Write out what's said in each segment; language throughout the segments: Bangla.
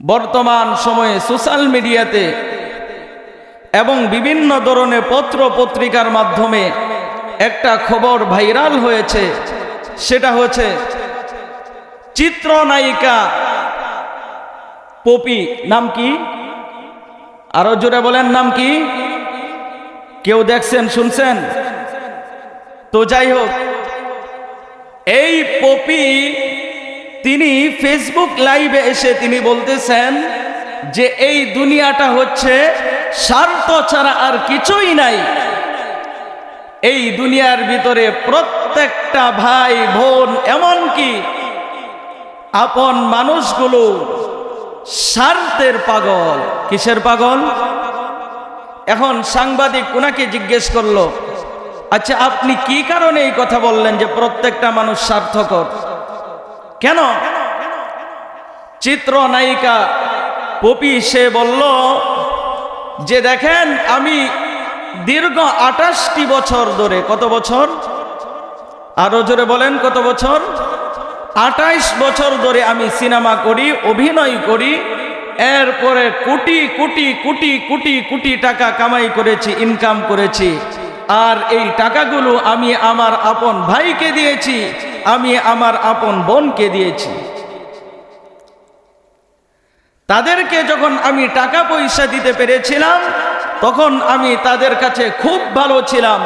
বর্তমান সময়ে সোশ্যাল মিডিয়াতে এবং বিভিন্ন ধরনের পত্র পত্রিকার মাধ্যমে একটা খবর ভাইরাল হয়েছে, সেটা হচ্ছে চিত্রনায়িকা পপি, নাম কি? আরও জোরে বলেন, নাম কি? কেউ দেখছেন, শুনছেন? তো যাই হোক, এই পপি তিনি ফেসবুক লাইভে এসে তিনি বলতেছেন যে, এই দুনিয়াটা হচ্ছে স্বার্থ ছাড়া আর কিছুই নাই। এই দুনিয়ার ভিতরে প্রত্যেকটা ভাই বোন এমনকি আপন মানুষগুলো স্বার্থের পাগল। কিসের পাগল? এখন সাংবাদিক ওনাকে জিজ্ঞেস করল আচ্ছা আপনি কি কারণে এই কথা বললেন যে প্রত্যেকটা মানুষ স্বার্থকর? কেন? চিত্রনায়িকা পপি সে বলল, যে দেখেন, আমি দীর্ঘ আঠাশটি বছর ধরে, কত বছর? আরও জোরে বলেন, কত বছর? আঠাইশ বছর ধরে আমি সিনেমা করি, অভিনয় করি, এরপরে কোটি কোটি কোটি কোটি কোটি টাকা কামাই করেছি ইনকাম করেছি, আর এই টাকাগুলো আমি আমার আপন ভাইকে দিয়েছি আমি আমার আপন বোনকে দিয়েছি। তাদেরকে যখন আমি টাকা পয়সা দিতে পেরেছিলাম, তখন আমি তাদের কাছে খুব ভালো ছিলাম।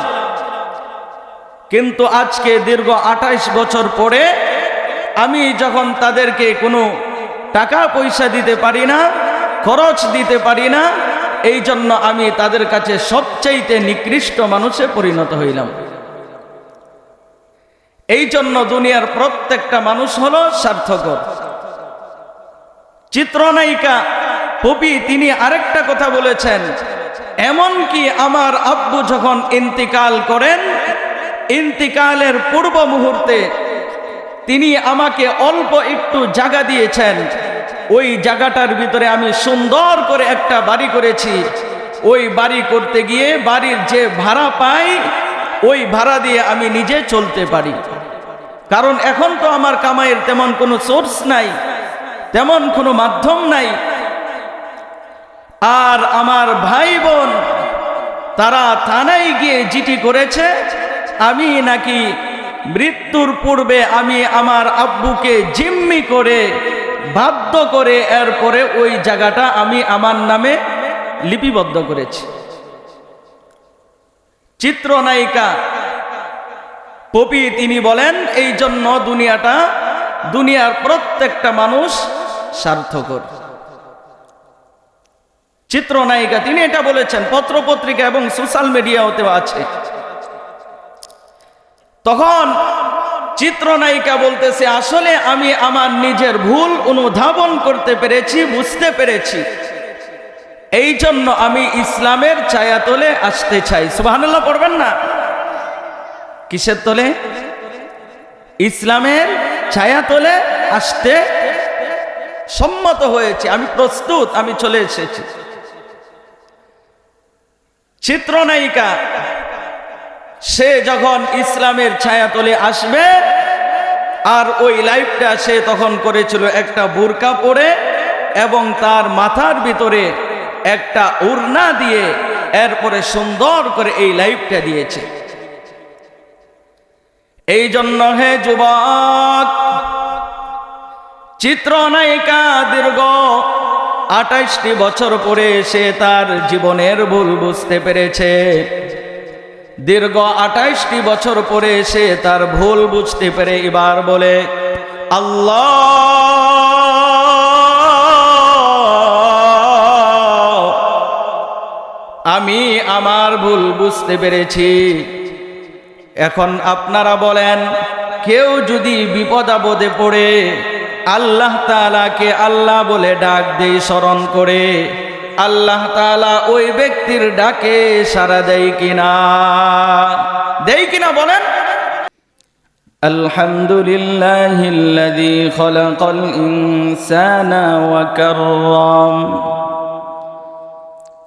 কিন্তু আজকে দীর্ঘ আঠাইশ বছর পরে আমি যখন তাদেরকে কোনো টাকা পয়সা দিতে পারি না, খরচ দিতে পারি না, এই জন্য আমি তাদের কাছে সবচাইতে নিকৃষ্ট মানুষে পরিণত হইলাম। এই জন্য দুনিয়ার প্রত্যেকটা মানুষ হলো স্বার্থকর চিত্রনায়িকা পপি তিনি আরেকটা কথা বলেছেন এমন কি আমার আব্বু যখন ইন্তিকাল করেন, ইন্তিকালের পূর্ব মুহূর্তে তিনি আমাকে অল্প একটু জায়গা দিয়েছেন। ওই জায়গাটার ভিতরে আমি সুন্দর করে একটা বাড়ি করেছি। ওই বাড়ি করতে গিয়ে বাড়ির যে ভাড়া পাই, ওই ভাড়া দিয়ে আমি নিজে চলতে পারি। কারণ এখন তো আমার কামাইয়ের তেমন কোনো সোর্স নাই, তেমন কোনো মাধ্যম নাই। আর আমার ভাই বোন, তারা থানায় গিয়ে জিটি করেছে, আমি নাকি মৃত্যুর পূর্বে আমি আমার আব্বুকে জিম্মি করে বাধ্য করে এরপরে ওই জায়গাটা আমি আমার নামে লিপিবদ্ধ করেছি। চিত্রনায়িকা পপি তিনি বলেন, এই জন্য দুনিয়াটা, দুনিয়ার প্রত্যেকটা মানুষ স্বার্থকর চিত্রনায়িকা তিনি এটা বলেছেন, পত্রপত্রিকা এবং সোশ্যাল মিডিয়াতেও আছে। তখন চিত্রনায়িকা বলতেছে, আসলে আমি আমার নিজের ভুল অনুধাবন করতে পেরেছি, বুঝতে পেরেছি। এই জন্য আমি ইসলামের ছায়াতলে আসতে চাই। সুবহানাল্লাহ, পড়বেন না? কিসের তলে? ইসলামের ছায়াতলে আসতে সম্মত হয়েছে। আমি প্রস্তুত, আমি চলে এসেছি। চিত্রনায়িকা, সে যখন ইসলামের ছায়াতলে আসবে, আর ওই লাইফটা সে তখন করেছিল একটা বোরকা পরে এবং তার মাথার ভিতরে একটা উড়না দিয়ে এরপরে সুন্দর করে এই লাইফটা দিয়েছে। এই জন্য হে যুবক, চিত্রনায়িকা দীর্ঘ আঠাইশটি বছর পরে সে তার জীবনের ভুল বুঝতে পেরেছে। দীর্ঘ আঠাইশটি বছর পরে সে তার ভুল বুঝতে পেরে এবার বলে, আল্লাহ, আমি আমার ভুল বুঝতে পেরেছি। এখন আপনারা বলেন কেউ যদি বিপদ আপদে পড়ে আল্লাহ তালাকে আল্লাহ বলে ডাক দেই স্মরণ করে আল্লাহ তালা ওই ব্যক্তির ডাকে সারা দেয় কিনা দেই কিনা বলেন الحمد لله الذي خلق الإنسان وكرم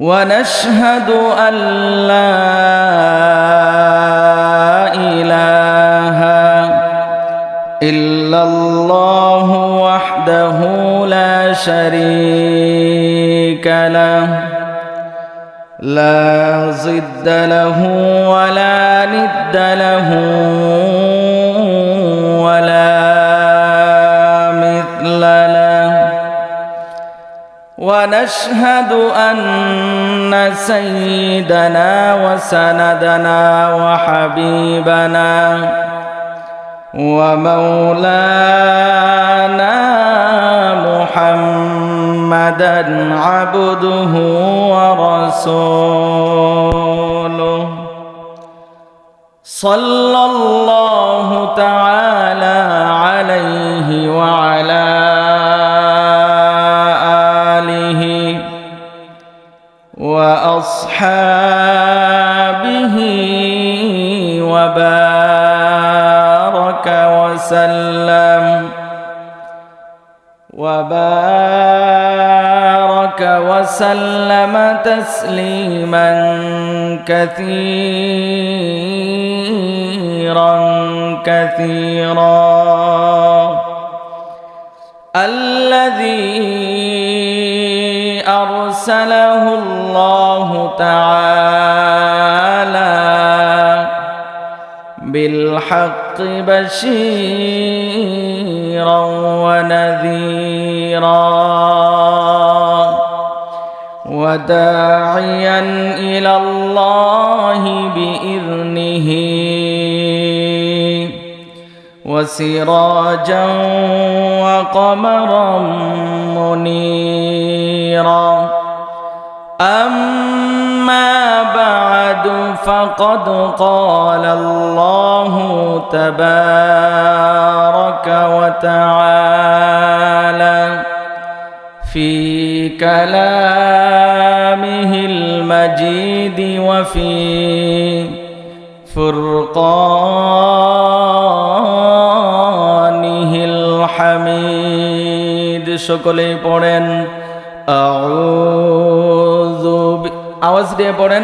ونشهد أن لا إله إلا الله وحده لا شريك له لا ضد له ولا ند له. ونشهد أن سيدنا وسندنا وحبيبنا ومولانا محمدا عبده ورسوله. صلى الله تعالى عليه وعلى وأصحابه وبارك وسلم. وبارك وسلم تسليما كثيرا كثيرا. الذي الله تعالى بالحق بشيرا ونذيرا وداعيا إلى الله بإذنه وسراجا وقمرا منيرا. أما بعد فقد قال الله تبارك وتعالى في كلامه المجيد وفي فرقانه الحميد সকলেই পড়েন আউযু বি- আওয়াজ দিয়ে পড়েন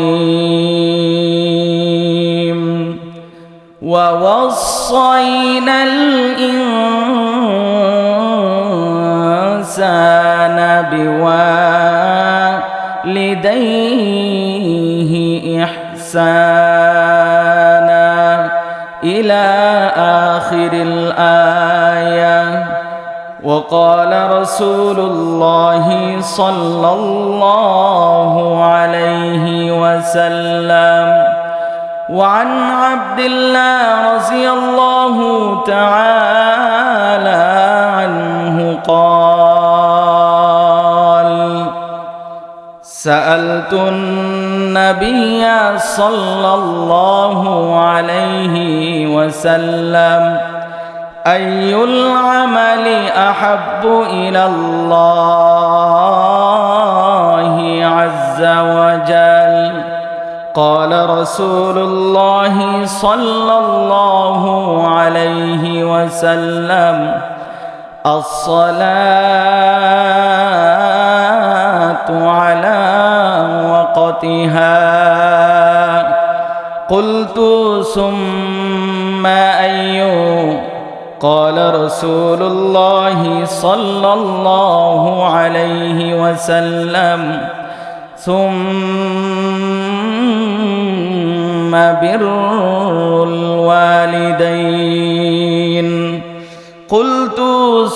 ووصينا الإنسان بوالديه إحسانا إلى آخر الآية وقال رسول الله صلى الله عليه وسلم وعن عبد الله رضي الله تعالى عنه قال سألت النبي صلى الله عليه وسلم أي العمل أحب إلى الله عز وجل؟ قال رسول الله صلى الله عليه وسلم الصلاة على وقتها. قلت ثم أي قال رسول الله صلى الله عليه وسلم ثم بر الوالدين قلت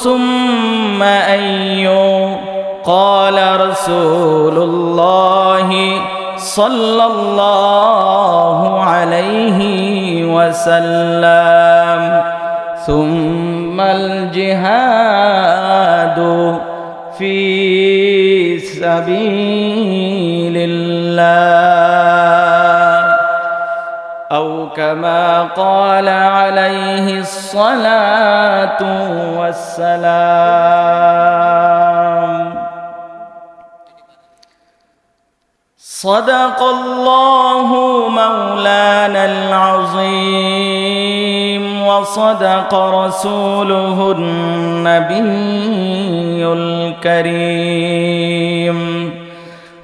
ثم أي قال رسول الله صلى الله وسلم. ثم الجهاد في سبيل الله. كما قال عليه الصلاة والسلام. صدق الله مولانا العظيم وصدق رسوله النبي الكريم.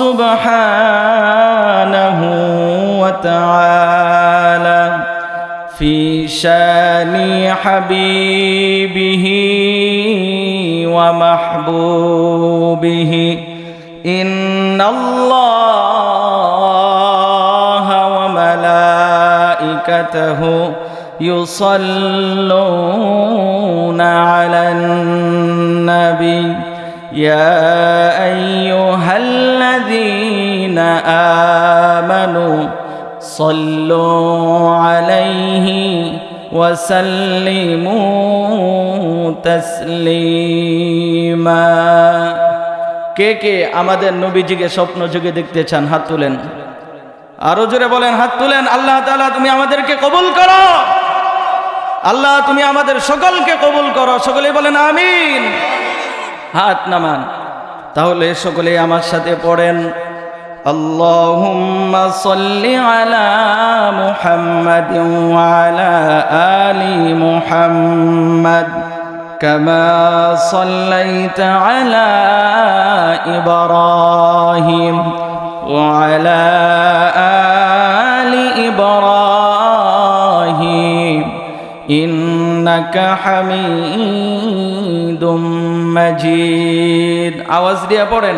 سبحانه وتعالى في شأن حبيبه ومحبوبه. إن الله وملائكته يصلون على النبي. يا أيها آمنوا صلوا عليه وسلموا تسليما কে কে আমাদের নবীজিকে স্বপ্ন যুগে দেখতে চান হাত তুলেন আরো জোরে বলেন হাত তুলেন আল্লাহ তাআলা তুমি আমাদেরকে কবুল করো আল্লাহ তুমি আমাদের সকলকে কবুল করো সকলে বলেন আমিন হাত নামান তাহলে সকলে আমার সাথে পড়েন اللهم صل على محمد وعلى آل محمد كما صليت على إبراهيم وعلى آل إبراهيم إنك حميد مجيد আওয়াজ দিয়ে পড়েন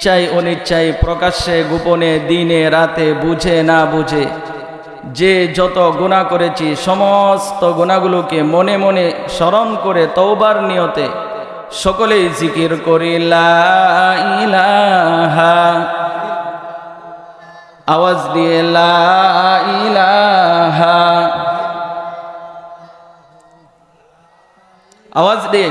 ইচ্ছায় অনিচ্ছায় প্রকাশ্যে, গোপনে, দিনে, রাতে, বুঝে, না বুঝে। যে যত গুণা করেছি, সমস্ত গুণাগুলোকে মনে মনে স্মরণ করে তৌবার নিয়তে সকলেই জিকির করি, লা ইলাহা। আওয়াজ দিয়ে ইলাহা। আওয়াজ দিয়ে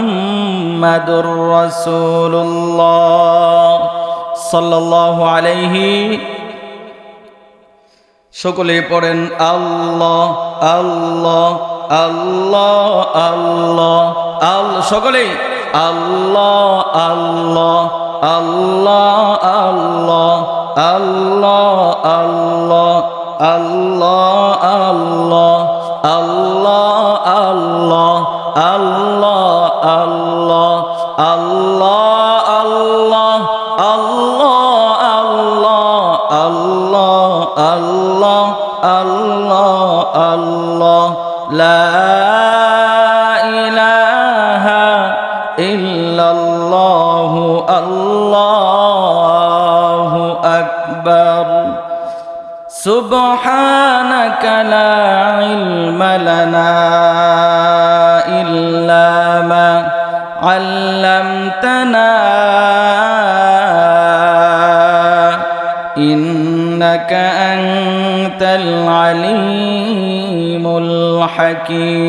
মোহাম্মদুর রসুল্লাহ সাল্লাহ আলাইহি সকলে পড়েন আল্লাহ আল্লাহ আল্লাহ আল্লাহ আল সকলে আল্লাহ আল্লাহ আল্লাহ আল্লাহ আল্লাহ আল্লাহ আল্লাহ আল্লাহ আল্লাহ আল্লাহ আল্লাহ الله الله أكبر. سبحانك لا علم لنا إلا ما علمتنا. إنك أنت العليم الحكيم.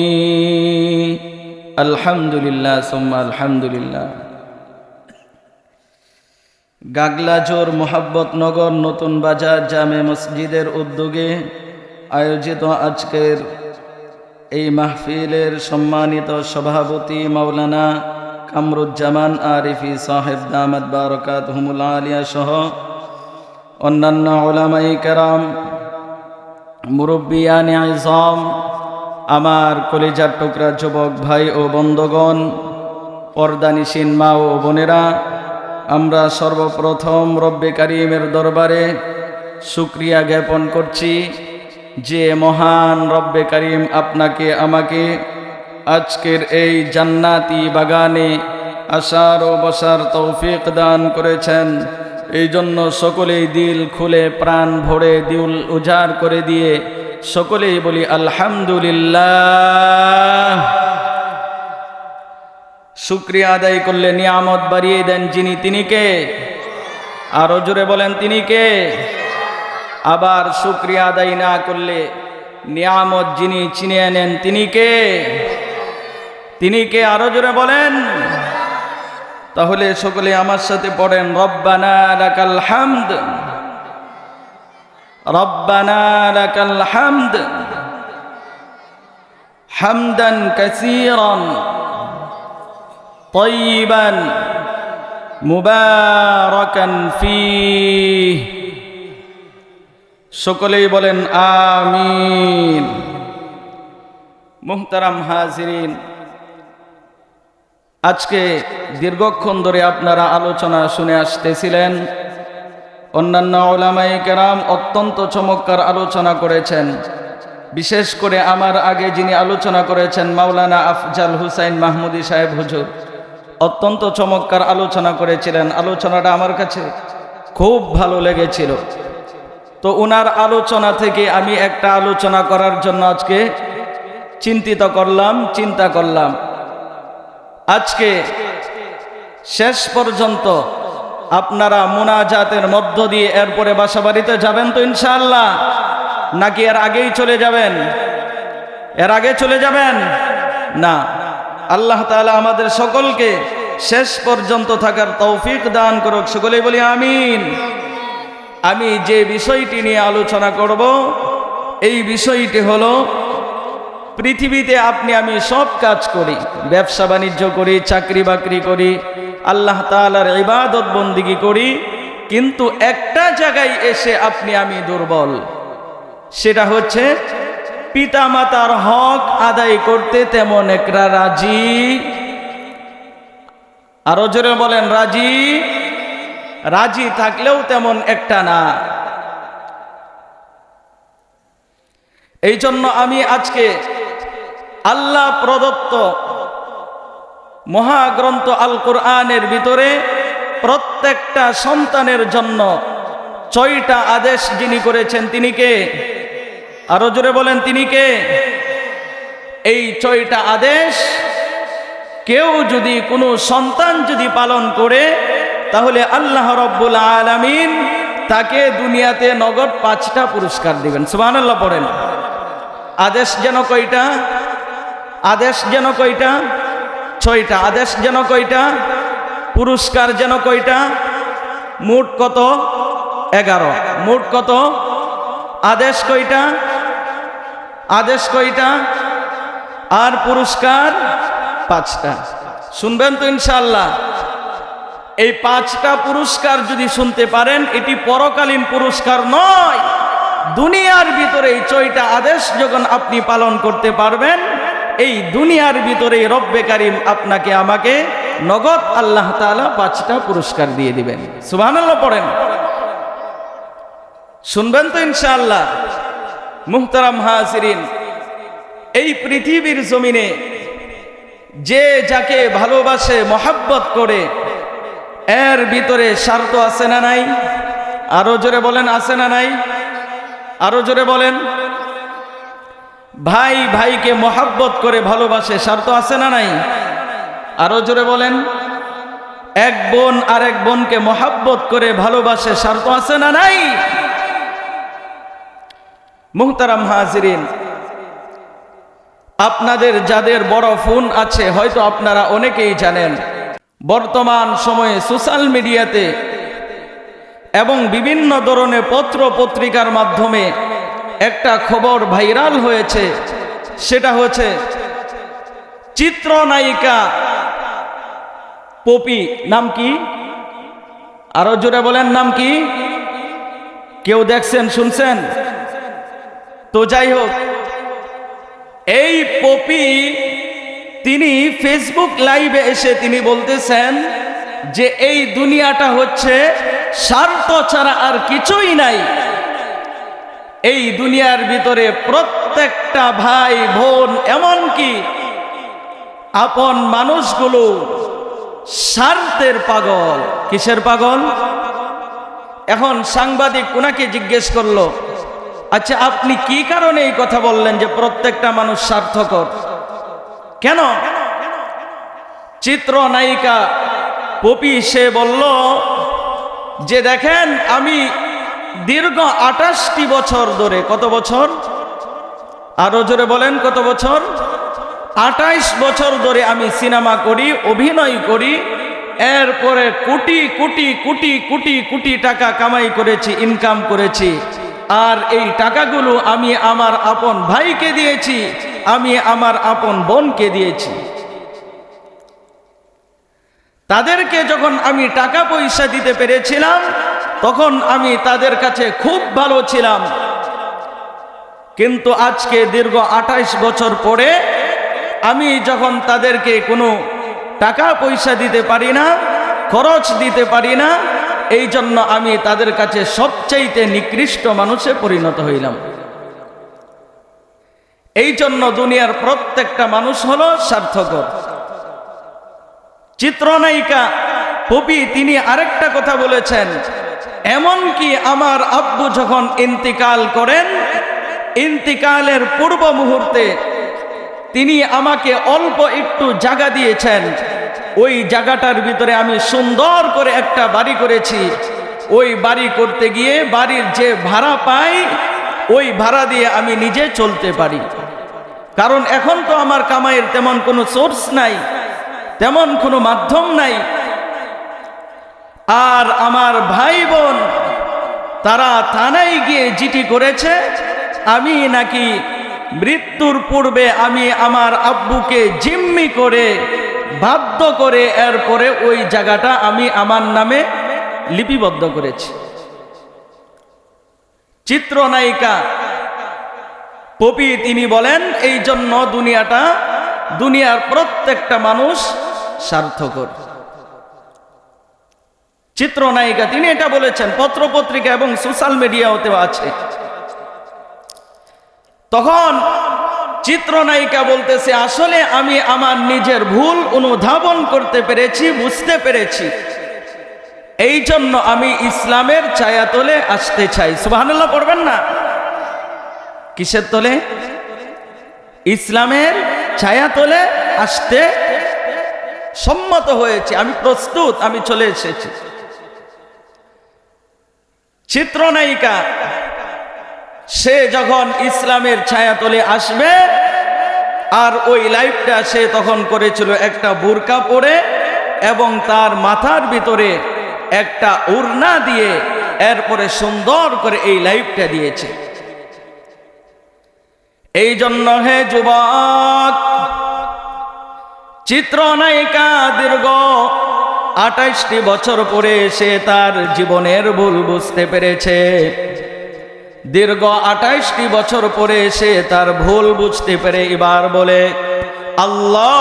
আলহামদুলিল্লাহ, সোম্মা আলহামদুলিল্লাহ। গাগলাজোর মোহাব্বতনগর নতুন বাজার জামে মসজিদের উদ্যোগে আয়োজিত আজকের এই মাহফিলের সম্মানিত সভাপতি মাওলানা কামরুজ্জামান আরিফি সাহেব দামদ বারকাত হুমুল আলিয়া সহ অন্যান্য ওলামাই কারাম মুরব্বিয়ানি আজম আমার কলিজার টুকরা যুবক ভাই ও বন্ধগণ, পর্দানিসীন মা ও বোনেরা, আমরা সর্বপ্রথম রব্বে কারিমের দরবারে শুক্রিয়া জ্ঞাপন করছি যে মহান রব্বে কারিম আপনাকে, আমাকে আজকের এই জান্নাতি বাগানে আসার ও বসার তৌফিক দান করেছেন। এই জন্য সকলেই দিল খুলে প্রাণ ভরে দিল উজাড় করে দিয়ে সকলেই বলি, আলহামদুলিল্লাহ। শুক্রিয়া আদায় করলে নিয়ামত বাড়িয়ে দেন যিনি তিনি কে? আরও জোরে বলেন, তিনি কে? আবার শুক্রিয়া আদায় না করলে নিয়ামত যিনি চিনিয়ে নেন তিনি কে? তিনি কে? আরও জোরে বলেন। তাহলে সকলে আমার সাথে পড়েন, রব্বানা লাকাল হামদ। রব্বানা লাকাল হামদ হামদান কাসীরান طيبا مباركا فيه সকলেই বলেন আমিন মুহতারাম হাজিরিন আজকে দীর্ঘক্ষণ ধরে আপনারা আলোচনা শুনে আসতেছিলেন অন্যান্য ওলামাই কেরাম অত্যন্ত চমৎকার আলোচনা করেছেন। বিশেষ করে আমার আগে যিনি আলোচনা করেছেন মাওলানা আফজাল হুসাইন মাহমুদি সাহেব হুজুর, অত্যন্ত চমৎকার আলোচনা করেছিলেন। আলোচনাটা আমার কাছে খুব ভালো লেগেছিল। তো ওনার আলোচনা থেকে আমি একটা আলোচনা করার জন্য আজকে চিন্তিত করলাম, চিন্তা করলাম। আজকে শেষ পর্যন্ত আপনারা মোনাজাতের মধ্য দিয়ে এরপরে বাসা বাড়িতে যাবেন তো ইনশাল্লাহ নাকি এর আগেই চলে যাবেন? এর আগে চলে যাবেন? না। আল্লাহ তাআলা আমাদের সকলকে শেষ পর্যন্ত থাকার তৌফিক দান করুক। সকলেই বলি আমিন। আমি যে বিষয়টি নিয়ে আলোচনা করব, এই বিষয়টি হলো, পৃথিবীতে আপনি আমি সব কাজ করি। ব্যবসা বাণিজ্য করি, চাকরি বাকরি করি আল্লাহ তালার ইবাদত বন্দিগি করি, কিন্তু একটা জায়গায় এসে আপনি আমি দুর্বল। সেটা হচ্ছে পিতা মাতার হক আদায় করতে তেমন একটা রাজি। আরও জোরে বলেন, রাজি? রাজি থাকলেও তেমন একটা না। এই জন্য আমি আজকে আল্লাহ প্রদত্ত মহাগ্রন্থ আল কোরআনের ভিতরে প্রত্যেকটা সন্তানের জন্য ছয়টা আদেশ যিনি করেছেন, তিনি কে? আরও জোরে বলেন, তিনি কে? এই ছয়টা আদেশ কেউ যদি কোনো সন্তান যদি পালন করে, তাহলে আল্লাহ রব্বুল আলামিন তাকে দুনিয়াতে নগদ পাঁচটা পুরস্কার দিবেন। আল্লাহ পড়েন। আদেশ যেন কয়টা? আদেশ যেন কয়টা? ছয়টা, আদেশ যেন কয়টা? পুরস্কার যেন কয়টা? মোট কত? এগারো। মোট কত? আদেশ কয়টা? আদেশ কয়টা? আর পুরস্কার পাঁচটা। শুনবেন তো ইনশাল্লাহ এই পাঁচটা পুরস্কার যদি শুনতে পারেন, এটি পরকালীন পুরস্কার নয়। দুনিয়ার ভিতরে এই ছয়টা আদেশ যখন আপনি পালন করতে পারবেন এই দুনিয়ার ভিতরে রব্বে কারিম আপনাকে আমাকে নগদ আল্লাহ তাআলা পাঁচটা পুরস্কার দিয়ে দিবেন। সুবহানাল্লাহ পড়েন। শুনবেন তো ইনশাআল্লাহ। মুহতারাম হাসিরিন এই পৃথিবীর জমিনে যে যাকে ভালোবাসে, মহাব্বত করে, এর ভিতরে স্বার্থ আছে না নাই? আরও জোরে বলেন, আছে না নাই? আরও জোরে বলেন। ভাই ভাইকে মহাব্বত করে ভালোবাসে স্বার্থ আছে না নাই? আরও জোরে বলেন। এক বোন আর এক বোনকে মহাব্বত করে ভালোবাসে স্বার্থ আছে না নাই? মুহতারাম হাজিরিন, আপনাদের যাদের বড় ফোন আছে, হয়তো আপনারা অনেকেই জানেন, বর্তমান সময়ে সোশ্যাল মিডিয়াতে এবং বিভিন্ন ধরনের পত্র পত্রিকার মাধ্যমে একটা খবর ভাইরাল হয়েছে, সেটা হচ্ছে চিত্রনায়িকা পপি, নাম কি? আরও জোরে বলেন, নাম কি? কেউ দেখছেন, শুনছেন? তো যাই হোক, এই পপি, তিনি ফেসবুক লাইভে এসে তিনি বলতেছেন যে এই দুনিয়াটা হচ্ছে স্বার্থ ছাড়া আর কিছুই নাই। এই দুনিয়ার ভিতরে প্রত্যেকটা ভাই বোন এমনকি আপন মানুষগুলো স্বার্থের পাগল। কিসের পাগল? এখন সাংবাদিক ওনাকে জিজ্ঞেস করল আচ্ছা আপনি কি কারণে এই কথা বললেন যে প্রত্যেকটা মানুষ স্বার্থকর কেন? চিত্র নায়িকা পপি সে বলল, যে দেখেন, আমি দীর্ঘ আটাশটি বছর ধরে, কত বছর? আরও জোরে বলেন, কত বছর? আটাইশ বছর ধরে আমি সিনেমা করি, অভিনয় করি, এরপরে কোটি কোটি কোটি কোটি কোটি টাকা কামাই করেছি ইনকাম করেছি। আর এই টাকাগুলো আমি আমার আপন ভাইকে দিয়েছি, আমি আমার আপন বোনকে দিয়েছি। তাদেরকে যখন আমি টাকা পয়সা দিতে পেরেছিলাম তখন আমি তাদের কাছে খুব ভালো ছিলাম। কিন্তু আজকে দীর্ঘ আঠাইশ বছর পরে আমি যখন তাদেরকে কোনো টাকা পয়সা দিতে পারি না, খরচ দিতে পারি না, এই জন্য আমি তাদের কাছে সবচাইতে নিকৃষ্ট মানুষে পরিণত হইলাম। এই জন্য দুনিয়ার প্রত্যেকটা মানুষ হলো স্বার্থকর চিত্রনায়িকা পপি, তিনি আরেকটা কথা বলেছেন এমন কি আমার আব্বু যখন ইন্তিকাল করেন, ইন্তিকালের পূর্ব মুহূর্তে তিনি আমাকে অল্প একটু জায়গা দিয়েছেন। ওই জায়গাটার ভিতরে আমি সুন্দর করে একটা বাড়ি করেছি। ওই বাড়ি করতে গিয়ে বাড়ির যে ভাড়া পাই, ওই ভাড়া দিয়ে আমি নিজে চলতে পারি। কারণ এখন তো আমার কামাইয়ের তেমন কোনো সোর্স নাই, তেমন কোনো মাধ্যম নাই। আর আমার ভাই বোন তারা থানায় গিয়ে জিটি করেছে, আমি নাকি মৃত্যুর পূর্বে আমি আমার আব্বুকে জিম্মি করে, বাধ্য করে এরপরে ওই জায়গাটা আমি আমার নামে লিপিবদ্ধ করেছি। চিত্রনায়িকা পপি, তিনি বলেন এই জন্য দুনিয়াটা দুনিয়ার প্রত্যেকটা মানুষ স্বার্থকর চিত্রনায়িকা, তিনি এটা বলেছেন, পত্রপত্রিকা এবং সোশ্যাল মিডিয়াতেও আছে। তখন চিত্রনায়িকা বলতেছে, আসলে আমি আমার নিজের ভুল অনুধাবন করতে পেরেছি, বুঝতে পেরেছি। এই জন্য আমি ইসলামের ছায়াতলে আসতে চাই। সুবহানাল্লাহ, পড়বেন না? কিসের তলে? ইসলামের ছায়াতলে আসতে সম্মত হয়েছে। আমি প্রস্তুত, আমি চলে এসেছি। চিত্রনায়িকা সে যখন ইসলামের ছায়াতলে আসবে, আর ওই লাইফটা সে তখন করেছিল একটা বুরকা পরে এবং তার মাথার ভিতরে একটা উড়না দিয়ে এরপরে সুন্দর করে এই লাইফটা দিয়েছে। এই জন্য হে যুবক চিত্রনায়িকা দীর্ঘ আঠাইশটি বছর পরে সে তার জীবনের ভুল বুঝতে পেরেছে। দীর্ঘ আঠাইশটি বছর পরে সে তার ভুল বুঝতে পেরে এবার বলে, আল্লাহ,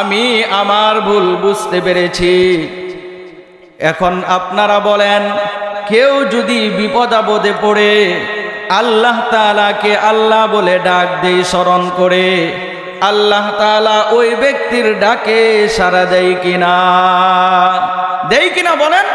আমি আমার ভুল বুঝতে পেরেছি। এখন আপনারা বলেন, কেউ যদি বিপদ আপদে পড়ে আল্লাহ তালাকে আল্লাহ বলে ডাক দেই, স্মরণ করে। আল্লাহ তালা ওই ব্যক্তির ডাকে সারা দেয় কিনা? দেয় কিনা বলেন?